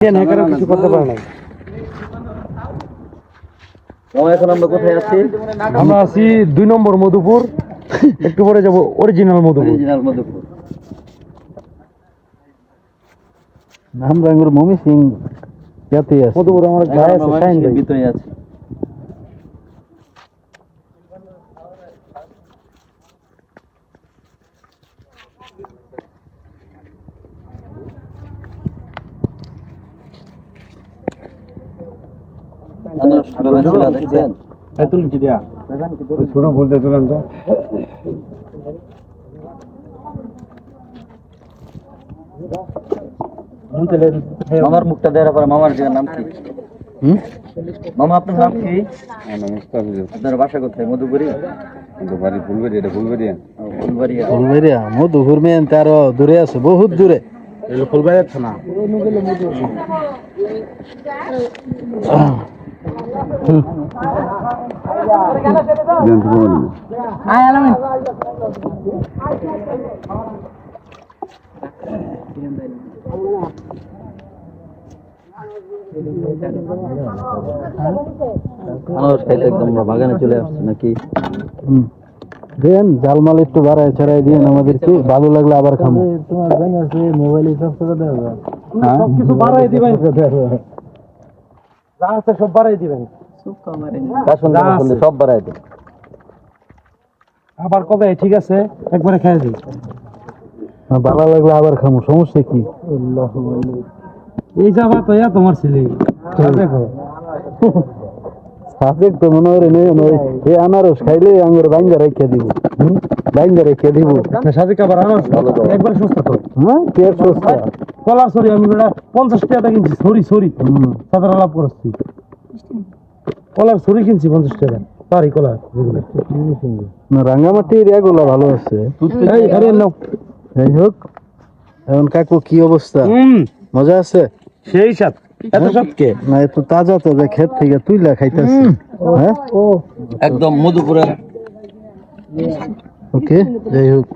কেন হ্যাকারও কিছু করতে পারে না এখন আমরা কোথায় আছি? আমরা আছি দুই নম্বর মধুপুর একটু পরে যাব অরিজিনাল মধুপুর। অরিজিনাল মধুপুর। নাম রাঙ্গুর মমি সিং আছে। মধুপুর আমার গায়ে আছে ভিতরে আছে। দেখছেন কি দিয়া ছোট বলতে তুলেন তো। মামার মুখটা দেওয়ার পর মামার জায়গার নাম কি? মামা আপনার নাম কি? আপনার বাসা কোথায়? মধুপুরি? ফুলবাড়িয়া ফুলবাড়িয়া মধুপুর মেন তার দূরে আছে বহুত দূরে। ফুলবাড়িয়া থানা। মানুষ খাইতে একদম আমরা বাগানে চলে আসছে নাকি দেন জালমাল একটু বাড়ায় ছড়াই দিন আমাদেরকে ভালো লাগলে আবার খাব তোমার জানি আছে মোবাইল সব টাকা দেওয়া সব কিছু বাড়াই দিবেন। যা আছে সব বাড়াই দিবেন। কার সঙ্গে যা বললে আছে। সব বাড়াই দেয় আবার কবে? ঠিক আছে একবারে খেয়ে দিই। ভালো লাগলে আবার খামো সমস্যা কি? এই যাবা তো ইয়া তোমার ছেলে। সাজেক তো মনে এই আনারস খাইলে আঙ্গুর বাইন্দা রেখে দিব। বাইন্দা রেখে দিব। সাজেক আবার আনারস? একবার সস্তা তো। হ্যাঁ কে সস্তা? কলার সরি আমি বেটা পঞ্চাশ টাকা কিনছি সরি সরি লাভ করছি। কলার সরি কিনছি পঞ্চাশ টাকা পারি কলার যেগুলো। না রাঙ্গামাটির এগুলো ভালো আছে। এই আরে নাও। যাই হোক এখন কাকু কি অবস্থা? মজা আছে? সেই সাথ এত সাত কে না এত তাজা তাজা ক্ষেত থেকে তুইলা খাইতেছে হ্যাঁ? একদম মধুপুরের। ওকে যাই হোক।